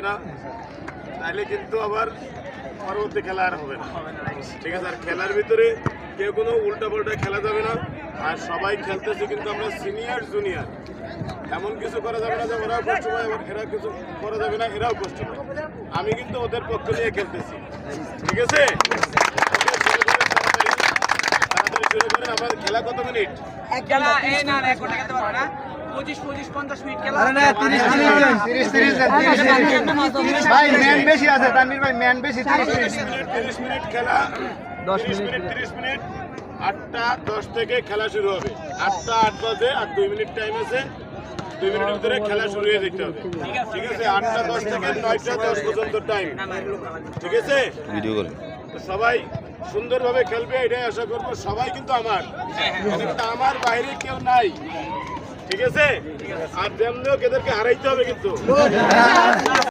জিতবে না তাহলে কিন্তু আবার পরবর্তী খেলা আর হবে না ঠিক আছে আর খেলার ভিতরে কেউ কোনো উল্টা পাল্টা খেলা যাবে না আর সবাই খেলতেছে কিন্তু আমরা সিনিয়র জুনিয়র এমন কিছু করা যাবে না যে ওরাও কষ্ট পায় আবার এরা কিছু করা যাবে না এরাও কষ্ট পায় আমি কিন্তু ওদের পক্ষ নিয়ে খেলতেছি ঠিক আছে তাড়াতাড়ি। শুরু করেন খেলা কত মিনিট খেলা এই না এক ঘণ্টা খেলতে পারবে না পঁচিশ পঁচিশ পঞ্চাশ মিনিট খেলা। না তিরিশ তিরিশ তিরিশ তিরিশ ভাই ম্যান বেশি আছে তানভীর ভাই ম্যান বেশি তিরিশ মিনিট। তিরিশ মিনিট খেলা। দশ মিনিট। তিরিশ মিনিট। আটটা দশ থেকে খেলা শুরু হবে। আটটা আট বাজে আর দুই মিনিট টাইম আছে। দুই মিনিটের ভিতরে খেলা শুরু হয়ে যেতে হবে। ঠিক আছে। আটটা দশ থেকে নয়টা দশ পর্যন্ত টাইম ঠিক আছে? ভিডিও করে সবাই সুন্দরভাবে খেলবে এটাই আশা করব। সবাই কিন্তু আমার। কিন্তু আমার বাইরে কেউ নাই। ঠিক আছে? আর তেমনিও এদেরকে হারাইতে হবে কিন্তু।